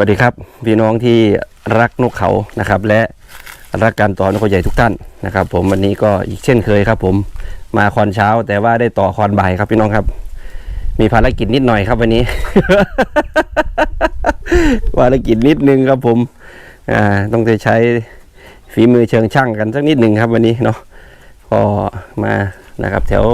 วัสดีครับพี่น้องที่รักนกเขานะครับ และรักการต่อนกเขาใหญ่ทุกท่านนะครับ ผมวันนี้ก็อีกเช่นเคยครับ ผมมาคอนเช้า แต่ว่าได้ต่อคอนบ่ายครับพี่น้องครับ มีภารกิจนิดหน่อยครับวันนี้ ภารกิจนิดนึงครับผมอ่าต้องไปใช้ฝีมือเชิงช่างกันสักนิดหนึ่งครับวันนี้เนาะก็มานะครับ แถว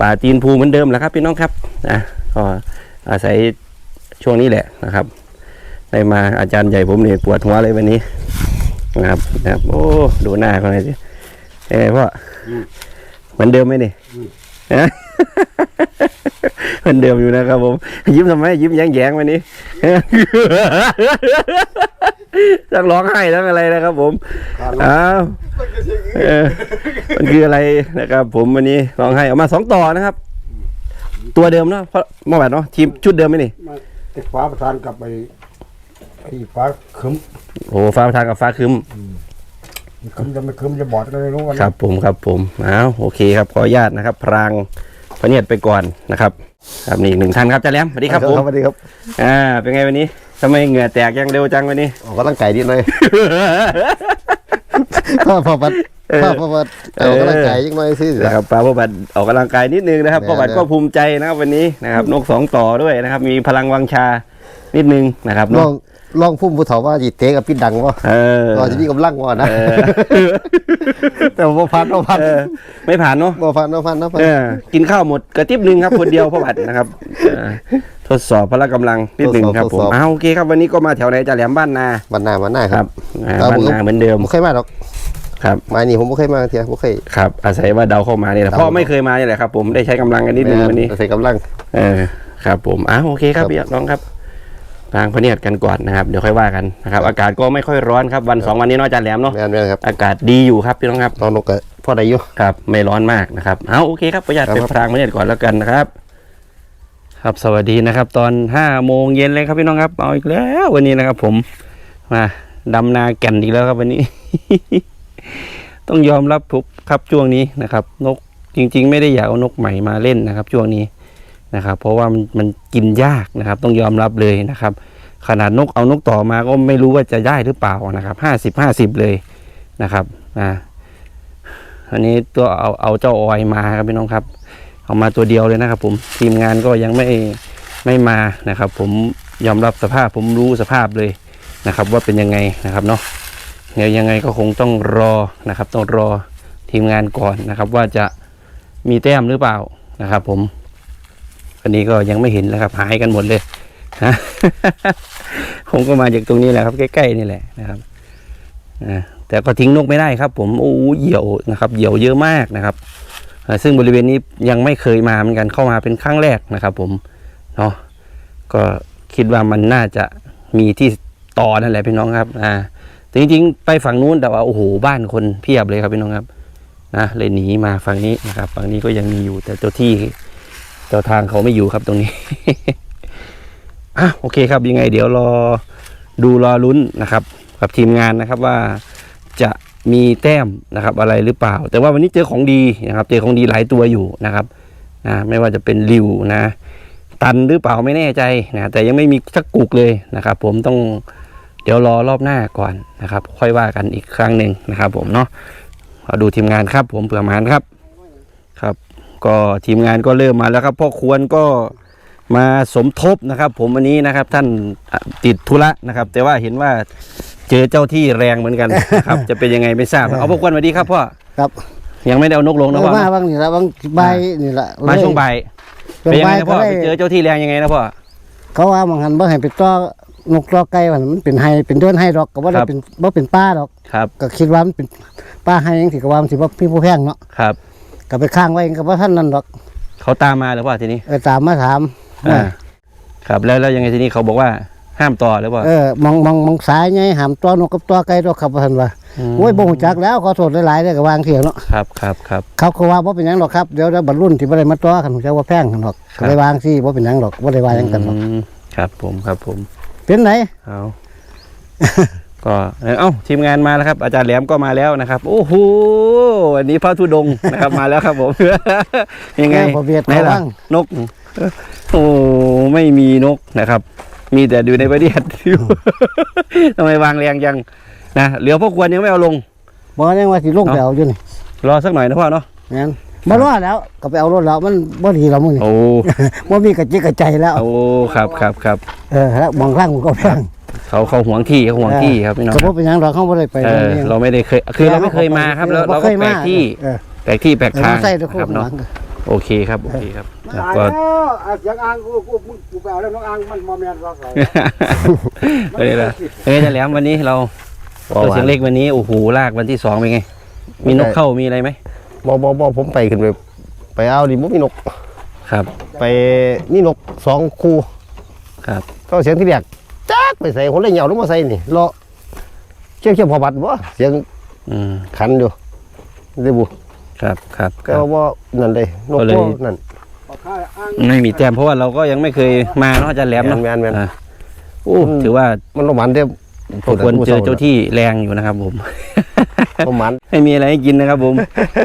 ป่าตีนภูเหมือนเดิมแหละครับ พี่น้องครับนะก็อาศัยช่วงนี้แหละนะครับ ได้มาอาจารย์ใหญ่ผมเนี่ยปวดหัวเลยวันนี้นะครับนะครับ โอ้ดูหน้าเขาหน่อยสิเอ้ยพ่ออเหมือนเดิมไหมนี่ฮะเหมือนเดิมอยู่นะครับผม ยิ้มทำไมยิ้มแย้งๆวันนี้ทั้งร้องไห้ทั้งอะไรนะครับผมอ้าวเออมันคืออะไรนะครับ ผมวันนี้ร้องไห้เอามาสองต่อนะครับ ตัวเดิมเนาะเพราะเมื่อวานเนาะทีมชุดเดิมไหมนี่มาติดฟ้าประธานกับไอ้ ไอ้ฟ้าคึมโอ้ฟ้าประทานกับฟ้าครึ้มคึมจะไม่คึมจะบอดก็ไม่รู้วันครับผมครับผมอ้าวโอเคครับขออนุญาตนะครับ พรางพระเนียดไปก่อนนะครับ ครับนี่อีกหนึ่งท่านครับอาจารย์แหลมสวัสดีครับผมสวัสดีครับอ่าเป็นไงวันนี้ทำไมเหงื่อแตกยังเร็วจังวันนี้ออกกำลังกายนิดหน่อยพ่อพ่อบัดเออพ่อพ่อบัดเออออกกำลังกายยังน้อยสินะครับป้าพ่อบัตรออกกำลังกายนิดนึงนะครับแน่พ่อบัตรแน่ก็ภูมิใจนะครับวันนี้นะครับนกสองต่อด้วยนะครับ มีพลังวังชานิดนึงนะครับลเนาะอง ลองพุ่มผู้เฒ่าว่าจีเตะกับพี่ดังวะเออก็จะมีกำลังวะนะเออแต่ว่าพันว่าพันเออไม่ผ่านเนาะว่าพันว่าพันว่าพันเออกินข้าวหมดกระติบหนึ่งครับคนเดียวพ่อบัตรนะครับเออทดสอบพละกำลังนิดหนึ่งครับผมเอาโอเคครับวันนี้ก็มาแถวไหนจะแหลมบ้านนามันหน้ามันหน้าคครัรับบอ่าครับบ้านผมนาเหมือนเดิมผมเคยมาหรอกครับมานี่ผมไม่เคยมาเทียผมเคยครับอาศัยว่าเดาเข้ามาเนี่ยแหละเดาพ่อไม่เคยมาเนี่ยแหละครับผมได้ใช้กำลังกันนิดนึงวันนี้ใส่กำลังเออครับผมอะโอเคครับครับพี่น้องครับ ทางพระเนียดกันก่อนนะครับเดี๋ยวค่อยว่ากันนะครับอากาศก็ไม่ค่อยร้อนครับวันสองวันนี้เนอกจากแหลมเนาะแม่นแม่นครับอากาศดีอยู่ครับพี่น้องครับนอนนกก็พ่อได้อยู่ครับไม่ร้อนมากนะครับเอาโอเคครับประหยัดครับเป็นพรางพระเนียดก่อนแล้วกันนะครับ ครับสวัสดีนะครับ ตอนห้าโมงเย็นเลยครับพี่น้องครับเอาอีกแล้ววันนี้นะครับ ผมมาดำนาแก่นอีกแล้วครับวันนี้ ต้องยอมรับทุบครับช่วงนี้นะครับ นกจริง ๆ ไม่ได้อยากเอานกใหม่มาเล่นนะครับ ช่วงนี้ นะครับ เพราะว่ามันมันกินยากนะครับ ต้องยอมรับเลยนะครับ ขนาดนกเอานกต่อมาก็ไม่รู้ว่าจะได้หรือเปล่านะครับห้าสิบห้าสิบเลยนะครับอ่าอันนี้ตัวเอาเอาเจ้าออยมาครับพี่น้องครับ เอามาตัวเดียวเลยนะครับ ผมทีมงานก็ยังไม่ไม่มานะครับ ผมยอมรับสภาพผมรู้สภาพเลยนะครับ ว่าเป็นยังไงนะครับเนาะเดี๋ยวยังไงก็คงต้องรอนะครับ ต้องรอทีมงานก่อนนะครับ ว่าจะมีแต้มหรือเปล่านะครับ ผม อันนี้ก็ยังไม่เห็นแล้วครับหายกันหมดเลยนะผมก็มาจากตรงนี้แหละครับ ใกล้ๆนี่แหละนะครับอ่าแต่ก็ทิ้งนกไม่ได้ครับ ผมโอ้เหยี่ยวนะครับ เหยี่ยวเยอะมากนะครับซึ่งบริเวณนี้ยังไม่เคยมาเหมือนกันเข้ามาเป็นครั้งแรกนะครับ ผมเนาะก็คิดว่ามันน่าจะมีที่ต่อนั่นแหละพี่น้องครับอ่าแต่จริงๆ ไปฝั่งนู้นแต่ว่าโอ้โหบ้านคนเพียบเลยครับพี่น้องครับนะเลยหนีมาฝั่งนี้นะครับ ฝั่งนี้ก็ยังมีอยู่แต่เจ้าที่ เจ้าทางเขาไม่อยู่ครับตรงนี้อะโอเคครับยังไง เดี๋ยวรอดูรอลุ้นนะครับ กับทีมงานนะครับว่าจะมีแต้มนะครับ อะไรหรือเปล่า แต่ว่าวันนี้เจอของดีนะครับ เจอของดีหลายตัวอยู่นะครับนะไม่ว่าจะเป็นริวนะ ตันหรือเปล่าไม่แน่ใจนะแต่ยังไม่มีสักกุกเลยนะครับ ผมต้องเดี๋ยวรอรอบหน้าก่อนนะครับ ค่อยว่ากันอีกครั้งหนึ่งนะครับ ผมเนาะเอาดูทีมงานครับ ผมเผื่อหมานครับครับ ก็ทีมงานก็เริ่มมาแล้วครับพ่อควรก็มาสมทบนะครับ ผมวันนี้นะครับท่านอะติดธุระนะครับ แต่ว่าเห็นว่าเจอเจ้าที่แรงเหมือนกันนะครับ จะเป็นยังไงไม่ทราบเอาพ่อควรสวัสดีครับพ่อครับ ยังไม่ได้เอานกลงนะเออพ่อมานะบางนี่ละบางใบนี่ละมาช่วงบ่ายช่วเป็นงยังใบไงนะก็พ่อได้ไปเจอเจ้าที่แรงยังไงนะพ่อเขาว่าบางหันบ่ให้ไปต่อนกต่อไก่ว่ามันเป็นไฮเป็นเดือนไฮดอกก็บ่ได้ครับเป็นบ่เป็นป้าดอกครับก็คิดว่ามันเป็นป้าไฮจังสิก็ว่ามันสิบ่พี่ผู้แพงเนาะครับ ก็ไปข้างไว้ก็บ่ทันนั่นดอกเขาตามมาหรือเปล่าทีนี้เออตามมาถามอ่าครับแล้วแล้วยังไงทีนี้เขาบอกว่าห้ามต่อหรือเปล่าเออมองมองมองสายไงหามตัวนกกับตัวไก่ตัวขับว่าซั่นว่ามโอ้ยบ่ฮู้จักแล้วขอโทษหลายๆเด้อก็วางเถียงเนาะครับครับครับเขาก็ว่าบ่เป็นหยังหรอกครับเดี๋ยวเดี๋ยวบรรลุนที่บ่ได้มาตัวคันฮู้จักว่าแพงคันดอกครัก็บเลยวางสิบ่เป็นหยังดอกบ่ได้ว่าหยังกันดอกอืมครับผมครับผม เป็นไหนเอา ก็เอ้าทีมงานมาแล้วครับ อาจารย์แหลมก็มาแล้วนะครับ โอ้โหวันนี้พระธุดงค์นะครับมาแล้วครับผมยังไงแม่บ่เบียดไหนเขาล่ะบ้างนก โอ้ไม่มีนกนะครับ มีแต่อยู่ในประเทศทำไมวางแรงยังนะเหลือพวกควรยังไม่เอาลงบ่ยังว่าสิลงไปเอาอยู่นี่รอสักหน่อยนะพ่อเนาะงั้นบ่รอดแล้วก็ไปเอารถแล้วมันบ่ดีแล้วมึงนี่โอ้บ่มีกระจิกกระใจแล้วโอ้ครับครับครับเออแล้วมองข้างมันก็แพง เขาเขาห่วงที่เขาห่วงที่ครับพี่น้องก็บ่เป็นหยังดอกเขาบ่ได้ไปเออเราไม่ได้เคยคือเราไม่เคยมาครับแล้วเราก็แปลกที่เออแปลกที่แปลกเออทางมาใส่ด้วยครับหลัเนาะงโอเคครับโอเคครับมันนะตายก็แล้วอะเสียงอ่างกูกูมึงกูไปเอาแล้วน้องอ่างมันมอแมนรอใส่ก็เลยละเอ้ยจะแหลมวันนี้เราตัวเสียงเล็กวันนี้โอ้โหลากวันที่สองเป็นไง มีนกเข้ามีอะไรไหมบอบอบอผมไปขึ้นไปไปเอาดิมุมีนก ครับ ไปนี่นกสองคู่ครับ ก็เสียงที่แรกจั กไปใส่คนเลยเหยาลงมาใส่นี่เลาะเชี่ยวเชี่ยวพอบัดบ่เสียงอืมขันอยู่ได้บุครับครับคก็รับ ว่านั่นเลยนกก็เลย พวกนั่น ไม่มีแต้มเพราะว่าเราก็ยังไม่เคยมาเนาะอาจารย์แหลมเนาะแมนแมนอ่าโอ้ถือว่ามันประมาณเด้ควรเจอเจ้าที่แรงอยู่นะครับผม ประมาณไม่มีอะไรให้กินนะครับผม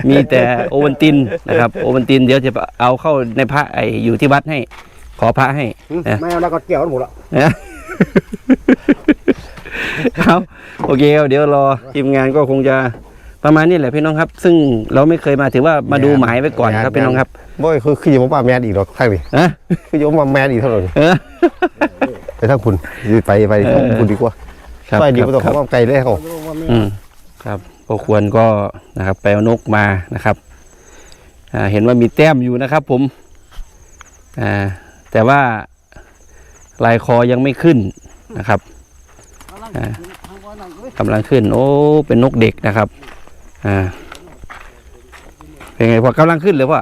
มีแต่โอวันตินนะครับ โอวันตินเดี๋ยวจะเอาเข้าในพระไออยู่ที่วัดให้ ขอพระให้ ไม่เอาแล้วก็เกี่ยวกันหมดละนะ ครับโอเคครับเดี๋ยวรอทีมงานก็คงจะประมาณนี้แหละพี่น้องครับ ซึ่งเราไม่เคยมาถือว่ามาดูหมายไว้ก่อนครับพี่น้องครับบ่คือคืออยู่มาแมนอีกหรอกทางนี้นะคืออยู่มาแมนอีกเท่าไหร่เออไปทางคุณไปไปทางคุณดีกว่าครับไปดีกว่าต้องคเขารับว่าไกลเลยเขาอืมครับพอควรก็นะครับไปเอานกมานะครับอ่าเห็นว่ามีแต้มอยู่นะครับ ผมอ่าแต่ว่าลายคอยังไม่ขึ้นนะครับอ่า กำลังขึ้น โอ้ เป็นนกเด็กนะครับ อ่า เป็นไงพอกำลังขึ้นเลยพ่อ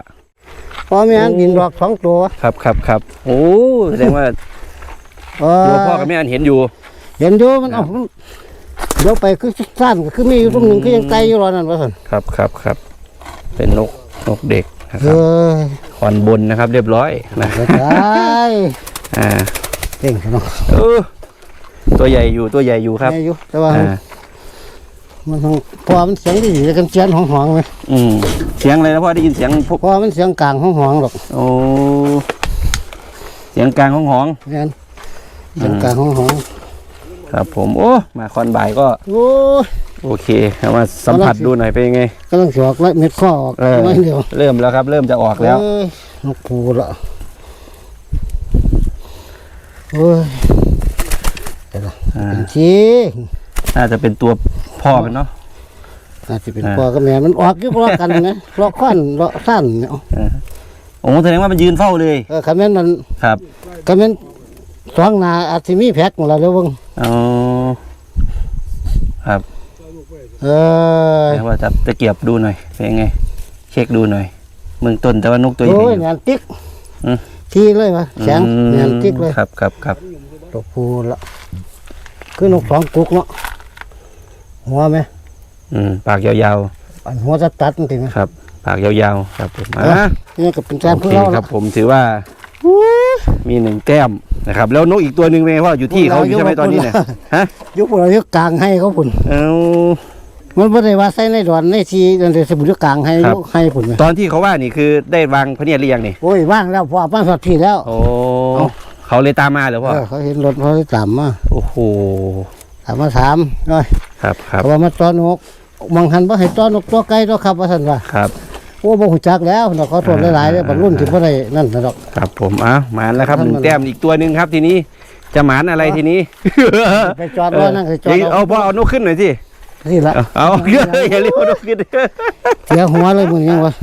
พอแม่นดินดอกสองตัวครับครับครับโอ้แสดงว่าเอตัวอพ่อกับแม่อันเห็นอยู่ เห็นอยู่มันเอาเดี๋ยวไปคือสั้นก็คือมีอยู่ตรงหนึงคือยังไกลอยู่รอนั่นว่าซั่นครับครับครับเป็นนกนกเด็กนะคเอรับอขอนบนนะครับ เรียบร้อยนะไปได้อ่าเก่งเนาะเออ ตัวใหญ่อยู่ตัวใหญ่อยู่ครับแม่อยู่แต่ว่า อ่ามันต้องพอมันเสียงดีๆกันเสียงหองๆไหมอืมเสียงอะไรนะพ่อได้ยินเสียงพวกพอมันเสียงกลางหองๆหรอกโอ้เสียงกลางของหอง แม่นเสียงกลางหองครับผมโอ้มาคอนบ่ายก็ๆโอ้ยโอเคเอามาสัมผัสดูหน่อยเป็นยังไง กำลังสิออกแล้วเม็ดข้อออกเออ ไม่เดียวเริ่มแล้วครับ เริ่มจะออกแล้ว เอ้ยนกปูละโอ้ย อ่า เป็นชีน่าจะเป็นตัวพ่อมันเนาะอาจจะเป็นอ่า พ่อกับแม่มันออกอยู่รอกันนะรอข้อนรอสั้นเนี่ยโอ้แสดงว่ามันยืนเฝ้าเลยเออคำนั้นมันครับคำนั้นสองหนาอาจจะมีแพ็กมาแล้วเดี๋ยวเบิ่งอ๋อครับเออแปลว่าจะตะเกียบดูหน่อยเป็นยังไง เช็คดูหน่อยเมืองต้นแต่ว่านกตัวใหญ่โอ้ยอยู่ งานติ๊กอืม ทีเลยวะแสงอืมงานติ๊กเลยครับครับครับตัวปูละ คือนกสองกุกเนาะหัวไหมอืมปากยาวอันหัวจะตัดจริงๆๆครับ ปากยาวๆ ครับผมเอออะนี่ก็เป็นแซมโอเพื่อเคเราคละรับผมถือว่า มีหนึ่งแต้มนะครับ แล้วนกอีกตัวหนึ่งเป็นไงพ่ออยู่ที่เขาอยู่ใช่ไหมตอนนี้เนี่ยฮะยุคเรายุคกลางให้เขาพุ่นเอา มันไม่ได้ว่าใส่ในดอนในทีนั่นเลยสมุดยุคกลางให้ครับ ยุคให้พุ่นไหมตอนที่เขาว่านี่คือได้วางพระเนียดหรือยังนี่โอ้ยว่างแล้วพอบ้านสอดที่แล้ว โอ้ เอ้าเขาเลยตามมาเหรอพ่อเออเขาเห็นรถเขาเลยตามมาโอ้โหถามมาถามหน่อยครับครับเขาว่ามาต้อนนกมองหันว่าให้ต้อนนกตัวไกลตัวขับว่าสันว่าครับโอ้บ่หูจักแล้วเนาะเขาโทษหลายๆเลยบรรลุที่บ่ได้นั่นนะดอกครับผมอ้าวหมานแล้วครับหท่านนึ่งมันแต้มอีกตัวหนึ่งครับทีนี้จะหมานอะไรทีนี้ไปจอดรอนั่งไปจอดเดี๋ยวเอาพ่อเอานกขึ้นหน่อยสิ นี่ละเอาเอาอย่าเรียกว่านกขึ้นเสียหัวเลยมึงยังวะ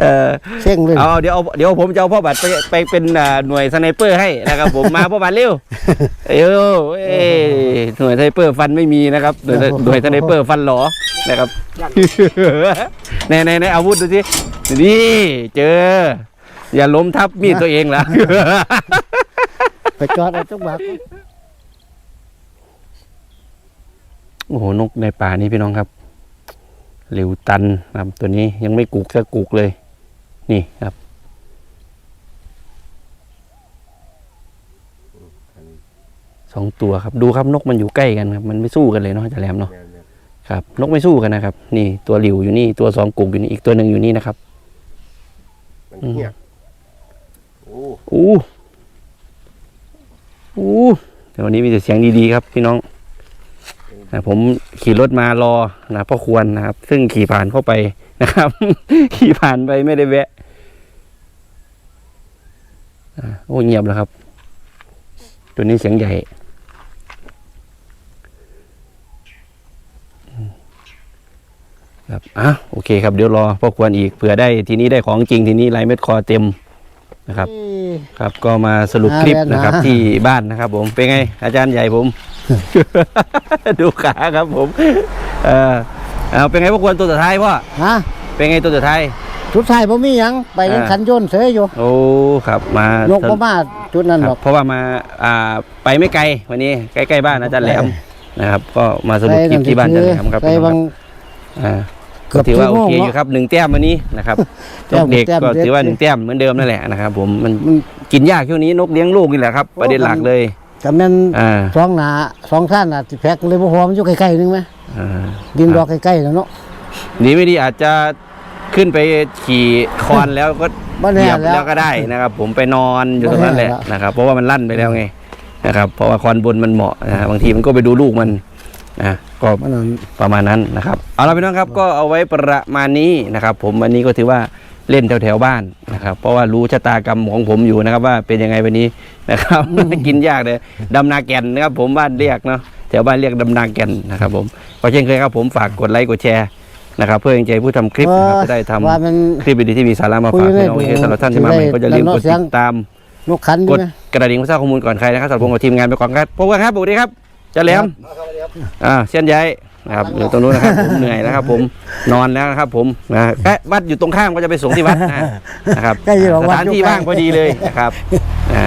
เออเซ็งเลยเอาเดี๋ยวเอาเดี๋ยวผมจะเอาพ่อบัตรไปไปเป็นอ่าหน่วยสไนเปอร์ให้นะครับผมมาพ่อบัตรเร็วเอ้ยเอ้ยหน่วยสไนเปอร์ฟันไม่มีนะครับหน่วยหน่วยสไนเปอร์ฟันหลอนะครับในในในอาวุธดูสินี่เจอ อย่าล้มทับมีดตัวเองล่ะไปจอดเอาจักบาท โอ้โหนกในป่านี้พี่น้องครับหลิวตันนะครับตัวนี้ยังไม่กุกสักกุกเลย นี่ครับสองตัวครับดูครับนกมันอยู่ใกล้กันครับมันไม่สู้กันเลยเนาะอาจะแหลมเนาะครับนกไม่สู้กันนะครับ นี่ตัวหลิวอยู่นี่ตัวสองกุกอยู่นี่อีกตัวหนึ่งอยู่นี่นะครับมันเหี้ยโอ้อู้อู้แต่วันนี้มีแต่เสียงดีๆครับพี่น้องนะ ผมขี่รถมารอนะพ่อควรนะครับ ซึ่งขี่ผ่านเข้าไปนะครับ ขี่ผ่านไปไม่ได้แวะอ่าโอ้เงียบแล้วครับ ตัวนี้เสียงใหญ่ครับอะโอเคครับเดี๋ยวรอพ่อควรอีกเผื่อได้ทีนี้ได้ของจริงทีนี้ลายเม็ดคอเต็มนะครับ ครับก็มาสรุปคลิปนะครับ ที่บ้านนะครับ ผมเป็นไง อาจารย์ใหญ่ผม ดูขาครับผม เออเอาเป็นไงพ่อควรตัวสุดท้ายพ่อฮะเป็นไงตัวสุดท้ายชุดไทยบ่มีหยังไปยังอ่าขันโยนเสยอยู่ โอ้ครับมานกบ่มาจุดนั้นคหรรัอบกเพราะว่ามาอ่าไปไม่ไกลวันนี้ใกล้ๆบ้านอาจารย์แหลมนะครับ ก็มาสรุปคลิปที่บ้านอาจารย์แหลมครับไปพี่น้องบางอ่าเกืก็อบถือว่าชั่โอวโมงเคอยู่เนาะครับหนึ่งแต้มวันนี้นะครับแต้นมกเด็กแต้มก็เด็ดถือว่าหนึ่งแต้มเหมือนเดิมนั่นแหละนะครับ ผมมันมันกินยากช่วงนี้นกเลี้ยงลูกนี่แหละครับประเด็นหลักเลย แต่แม่นอ่า สองหนาสองท่านน่ะสิแพ็คเลยบ่พอมันอยู่ใกล้ๆนึงไหมอ่าดินดอกใกล้ๆแล้วเนาะดีไม่ดีอาจจะขึ้นไปขี่คอนแล้วก็บ่เหแน่ยียบแล้ว แล้วก็ได้นะครับ ผมไปนอนอยู่ตรงนั้นแหละบ่แน่แล้ว นะครับ เพราะว่ามันลั่นไปแล้วไงนะครับ เพราะว่าคอนบนมันเหมาะนะฮะบางทีมันก็ไปดูลูกมันนะก็ มันนั่น ประมาณนั้นนะครับ เอาละพี่น้องครับก็เอาไว้ประมาณนี้นะครับ ผมวันนี้ก็ถือว่า เล่นแถวแถวๆบ้านนะครับ เพราะว่ารู้ชะตากรรมของผมอยู่นะครับ ว่าเป็นยังไงวันนี้นะครับ กินยากเลยดำนาแก่นนะครับ ผมบ้านเรียกเนาะแถวบ้านเรียกดำนาแก่นนะครับ ผมก็เช่นเคยครับผมฝากกดไลค์กดแชร์นะครับเพื่อเป็นใจผู้ทำคลิปนะครับจะได้ทำว่ามันคลิปดีๆที่มีสาระมาฝากพี่น้องคุยเอได้สำหรับท่านที่มาใหม่ก็จะลืมกดติดตามนกขันกดีดไหมกระดิ่งเพื่อทราบข้อมูลก่อนใครนะครับสำหรับผมกับทีมงานไปก่อนครับพบกันครับสวัสดีครับเจะแหลมอ่าเส้นใหญ่ นะครับอยู่ตรงนู้นนะครับผมเหนื่อยแล้วครับ ผมนอนแล้วนะครับ ผมนะแค่วัดอยู่ตรงข้ามก็จะไปส่งที่วัดนะนะครับใกล้อยู่สวัดถานอยู่ที่ใกล้ว่างพอดีเลยนะครับอ่า